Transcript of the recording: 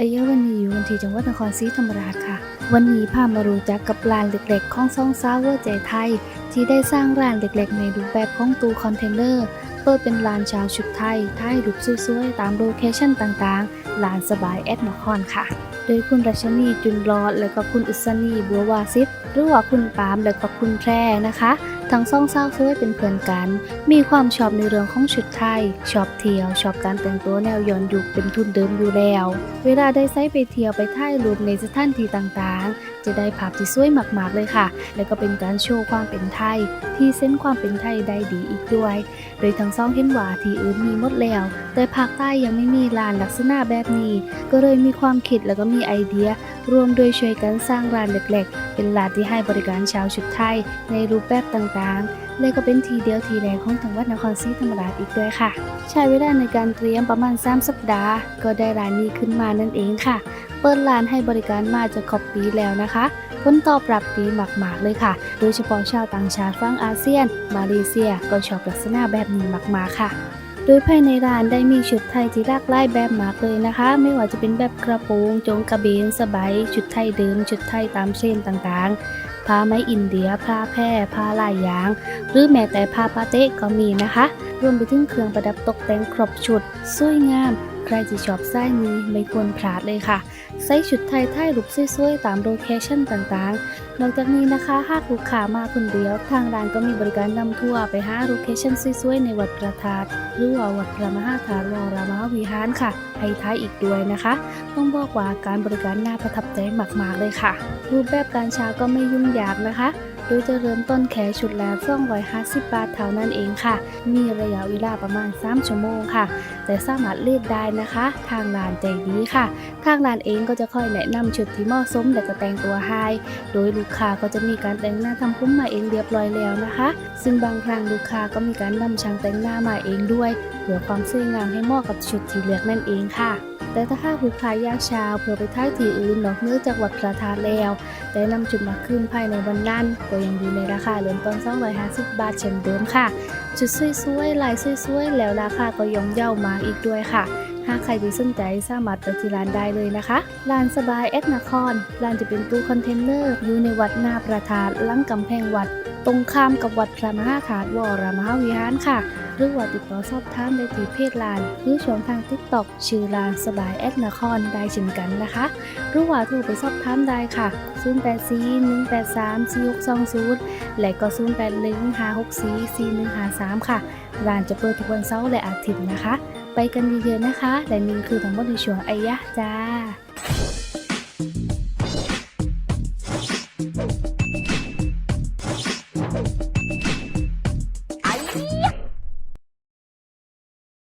อายุวันนี้อยู่ที่จังหวัดนครศรีธรรมราชค่ะ วันนี้พามารู้จักกับร้านเล็กๆ ของซองซาวเวอร์ใจไทย ที่ได้สร้างร้านเล็กๆ ในรูปแบบของตู้คอนเทนเนอร์ เปิดเป็นร้านชาวชุดไทยถ่ายรูปสวยๆ ตามโลเคชั่นต่างๆ ร้านสบายแอดนครค่ะ โดยคุณรัชนีจุนรอด และก็คุณอุศนีบัววาสิทธ์หรือว่าคุณปามและก็คุณแพรนะคะ ทั้งสองสาวสวยเป็นเพื่อนกัน มีความชอบในเรื่องของชุดไทย ชอบเที่ยว ชอบการแต่งตัวแนวย้อนยุคเป็นทุนเดิมอยู่แล้ว เวลาได้ไซไปเที่ยวไปถ่ายรูปในสถานที่ต่างๆ จะได้ภาพที่สวยมากๆเลยค่ะ และก็เป็นการโชว์ความเป็นไทย ที่เส้นความเป็นไทยได้ดีอีกด้วย โดยทั้งสองเห็นว่าที่อื่นมีหมดแล้ว แต่ภาคใต้ยังไม่มีร้านลักษณะแบบนี้ ก็เลยมีความคิดแล้วก็มีไอเดีย รวมโดยช่วยกันสร้างร้านเล็กๆ เป็นร้านที่ให้บริการชาวชุดไทย ในรูปแบบต่างๆ และก็เป็นทีเดียวทีแรกของจังวัดนครศรีธรรมราชอีกด้วยค่ะ ใช้เวลาในการเตรียมประมาณ 3 สัปดาห์ ก็ได้ร้านนี้ขึ้นมานั่นเองค่ะ เปิดร้านให้บริการมาจะขอบปีแล้วนะคะผลตอบรับดีมากๆเลยค่ะ โดยเฉพาะชาวต่างชาติฝั่งอาเซียน มาเลเซีย ก็ชอบลักษณะแบบนี้มากๆค่ะ โดยภายในร้านได้มีชุดไทยที่หลากหลายแบบมากเลยนะคะ ไม่ว่าจะเป็นแบบกระโปรงจงกระเบนสบายชุดไทยเดิม ชุดไทยตามเส้นต่างๆผ้าไหมอินเดียผ้าแพร่ผ้าลายยาง หรือแม้แต่ผ้าปาเต้ก็มีนะคะ รวมไปถึงเครื่องประดับตกแต่งครบชุด สวยงาม ใครที่ชอบไส้นี้ไม่ควรพลาดเลยค่ะใส่ชุดไทยถ่ายรูปสวยๆ ตามโลเคชั่นต่างๆ นอกจากนี้นะคะ หากลูกค้ามาคนเดียว ทางร้านก็มีบริการนำทัวร์ไปหาโลเคชั่นสวยๆ ในวัดพระธาตุหรือว่าวัดพระมหาธาตุวรามหาวิหารค่ะให้ท้ายอีกด้วยนะคะ ต้องบอกว่าการบริการน่าประทับใจมากๆเลยค่ะ รูปแบบการชาก็ไม่ยุ่งยากนะคะ โดยจะเริ่มต้นแค่ชุดละ250 บาทเท่านั้นเองค่ะ มีระยะเวลาประมาณ 3 ชั่วโมงค่ะ แต่สามารถเลือกได้นะคะ ทางร้านใจดีค่ะ ทางร้านเองก็จะคอยแนะนำชุดที่เหมาะสมและก็แต่งตัวให้โดยลูกค้าก็จะมีการแต่งหน้าทำผมมาเองเรียบร้อยแล้วนะคะ ซึ่งบางครั้งลูกค้าก็มีการนำช่างแต่งหน้ามาเองด้วยเพื่อความสวยงามให้เหมาะกับชุดที่เลือกนั่นเองค่ะ แต่ถ้าหากลูกค้าอยากเช้าเพื่อไปท่ายที่อื่นนอกเหนือจากวัดพระธาตุแล้ว แต่นำชุดมาคืนภายในวันนั้นก็ยังอยู่ในราคาเริ่มต้น250 บาทเช่นเดิมค่ะชุดสวยๆลายสวยๆ แล้วราคาก็ย่อมเย่ามาอีกด้วยค่ะหากใครที่สนใจสามารถไปที่ร้านได้เลยนะคะ ร้านสบายแอดนครร้านจะเป็นตู้คอนเทนเนอร์อยู่ในวัดนาประธานลังกำแพงวัด ตรงข้ามกับวัดพระมหาธาตุวรมหาวิหารค่ะ หรือว่าติดต่อสอบถามได้ที่เพจร้าน หรือช่องทางทิกตอกชื่อร้านสบายแอดนครได้เช่นกันนะคะ หรือว่าโทรไปสอบถามได้ค่ะ 084 183 4620 และก็ 081 564 4153 ค่ะ ร้านจะเปิดทุกวันเสาร์และอาทิตย์นะคะ ไปกันเยอะๆนะคะ และนี่คือทั้งหมดในช่วงไอยะจ้า